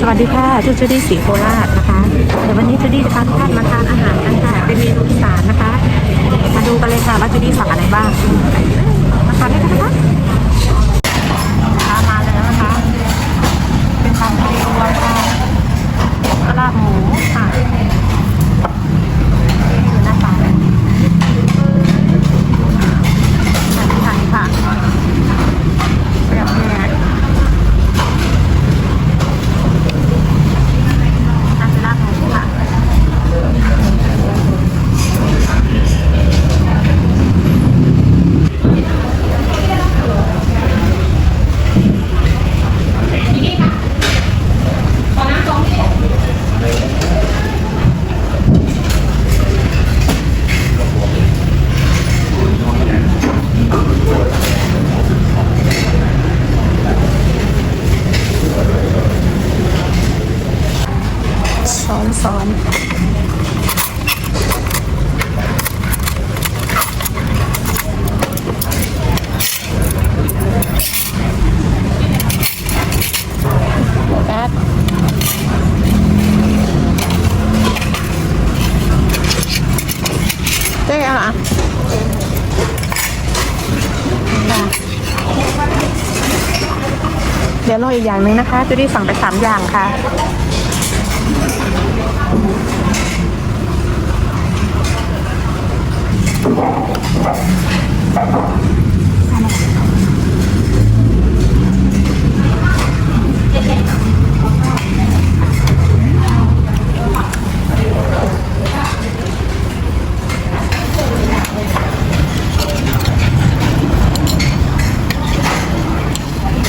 สวัสดีค่ะจุจูดี้สีโคราชนะคะ เดี๋ยววันนี้จูดี้จะพาทุกท่านมาทานอาหารกันค่ะ เป็นเมนูอีสานนะคะ มาดูกันเลยค่ะว่าจูดี้สั่งอะไรบ้าง ซ้อนแป๊บเจ๊อะเดี๋ยวรออีกอย่างหนึ่งนะคะจะได้สั่งไปสามอย่างค่ะ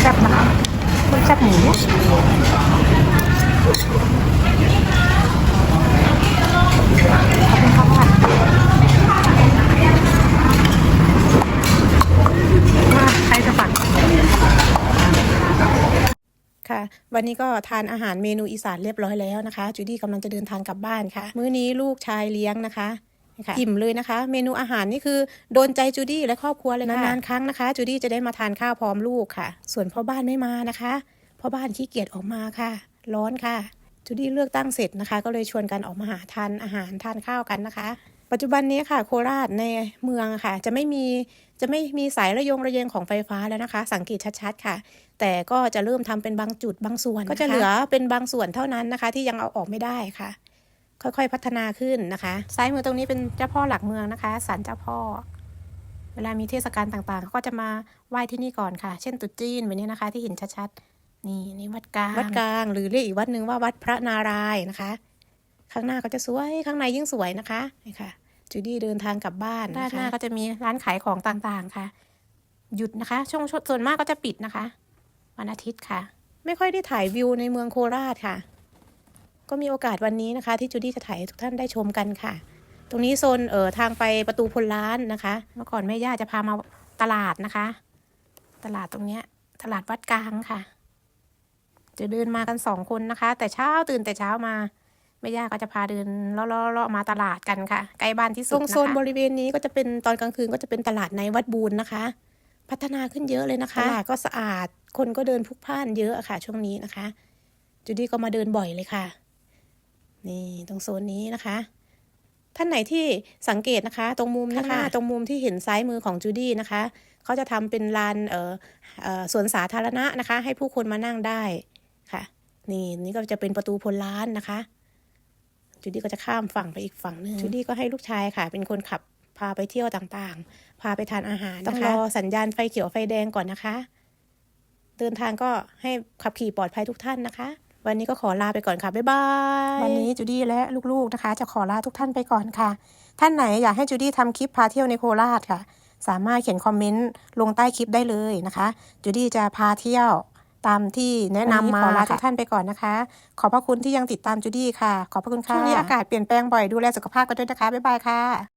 แซ่บนะคะต้มแซ่บหมูขอบคุณค่ะว่าใครจะฝัน ค่ะ วันนี้ก็ทานอาหารเมนูอีสานเรียบร้อยแล้วนะคะ จูดี้กำลังจะเดินทางกลับบ้านค่ะ มื้อนี้ลูกชายเลี้ยงนะคะค่ะอิ่มเลยนะคะ เมนูอาหารนี่คือโดนใจจูดี้และครอบครัวเลยค่ะนานๆครั้งนะคะ จูดี้จะได้มาทานข้าวพร้อมลูกค่ะ ส่วนพ่อบ้านไม่มานะคะพ่อบ้านขี้เกียจออกมาค่ะ ร้อนค่ะจูดี้เลือกตั้งเสร็จนะคะ ก็เลยชวนกันออกมาหาทานอาหารทานข้าวกันนะคะ ปัจจุบันนี้ค่ะ โคราชในเมืองอะค่ะ จะไม่มี จะไม่มีสายระยงระเยงของไฟฟ้าแล้วนะคะ สังเกตชัดๆค่ะ แต่ก็จะเริ่มทำเป็นบางจุดบางส่วน ก็จะเหลือเป็นบางส่วนเท่านั้นนะคะ ที่ยังเอาออกไม่ได้ค่ะ ค่อยๆพัฒนาขึ้นนะคะ ซ้ายมือตรงนี้เป็นเจ้าพ่อหลักเมืองนะคะศาลเจ้าพ่อ เวลามีเทศกาลต่างๆเขาก็จะมาไหว้ที่นี่ก่อนค่ะ เช่นตรุษจีนแบบนี้นะคะ ที่เห็นชัดๆ นี่นี่วัดกลางวัดกลาง หรือเรียกอีกวัดหนึ่งว่าวัดพระนารายณ์นะคะ ข้างหน้าก็จะสวยข้างในยิ่งสวยนะคะนี่ค่ะ จูดี้เดินทางกลับบ้านด้านหน้าก็จะมีร้านขายของต่างๆค่ะ หยุดนะคะ ช่วงส่วนมากก็จะปิดนะคะ วันอาทิตย์ค่ะ ไม่ค่อยได้ถ่ายวิวในเมืองโคราชค่ะ ก็มีโอกาสวันนี้นะคะ ที่จูดี้จะถ่ายให้ทุกท่านได้ชมกันค่ะ ตรงนี้โซนเอ่อทางไปประตูพลล้านนะคะ เมื่อก่อนแม่ย่าจะพามาตลาดนะคะ ตลาดตรงเนี้ย ตลาดวัดกลางค่ะ จะเดินมากันสองคนนะคะ แต่เช้าตื่นแต่เช้ามา แม่ย่าก็จะพาเดินเลาะๆๆมาตลาดกันค่ะ ใกล้บ้านที่สุดตรงโซนบริเวณนี้ก็จะเป็นตอนกลางคืนก็จะเป็นตลาดในวัดบูนนะคะ พัฒนาขึ้นเยอะเลยนะคะตลาดก็สะอาดคนก็เดินพลุกพล่านเยอะค่ะ ช่วงนี้นะคะจูดี้ก็มาเดินบ่อยเลยค่ะ นี่ตรงโซนนี้นะคะ ท่านไหนที่สังเกตนะคะ ตรงมุมนะคะตรงมุมที่เห็นซ้ายมือของจูดี้นะคะเขาจะทำเป็นลานเอ่อเอ่อสวนสาธารณะนะคะ ให้ผู้คนมานั่งได้ค่ะ นี่นี่ก็จะเป็นประตูพลล้านนะคะ จูดี้ก็จะข้ามฝั่งไปอีกฝั่งหนึงจูดี้ก็ให้ลูกชายค่ะ เป็นคนขับพาไปเที่ยวต่างๆ พาไปทานอาหารนะคะต้องรอสัญญาณไฟเขียวไฟแดงก่อนนะคะ เดินทางก็ให้ขับขี่ปลอดภัยทุกท่านนะคะ วันนี้ก็ขอลาไปก่อนค่ะ บ๊ายบาย วันนี้จูดี้และลูกๆนะคะ จะขอลาทุกท่านไปก่อนค่ะ ท่านไหนอยากให้จูดี้ทำคลิปพาเที่ยวในโคราชค่ะ สามารถเขียนคอมเมนต์ลงใต้คลิปได้เลยนะคะจูดี้จะพาเที่ยว ตามที่แนะนำมาขอลาทุกท่านไปก่อนนะคะ ขอบพระคุณที่ยังติดตามจูดี้ค่ะ ขอบพระคุณค่ะช่วงนี้อากาศเปลี่ยนแปลงบ่อยดูแลสุขภาพกันด้วยนะคะบ๊ายบายค่ะ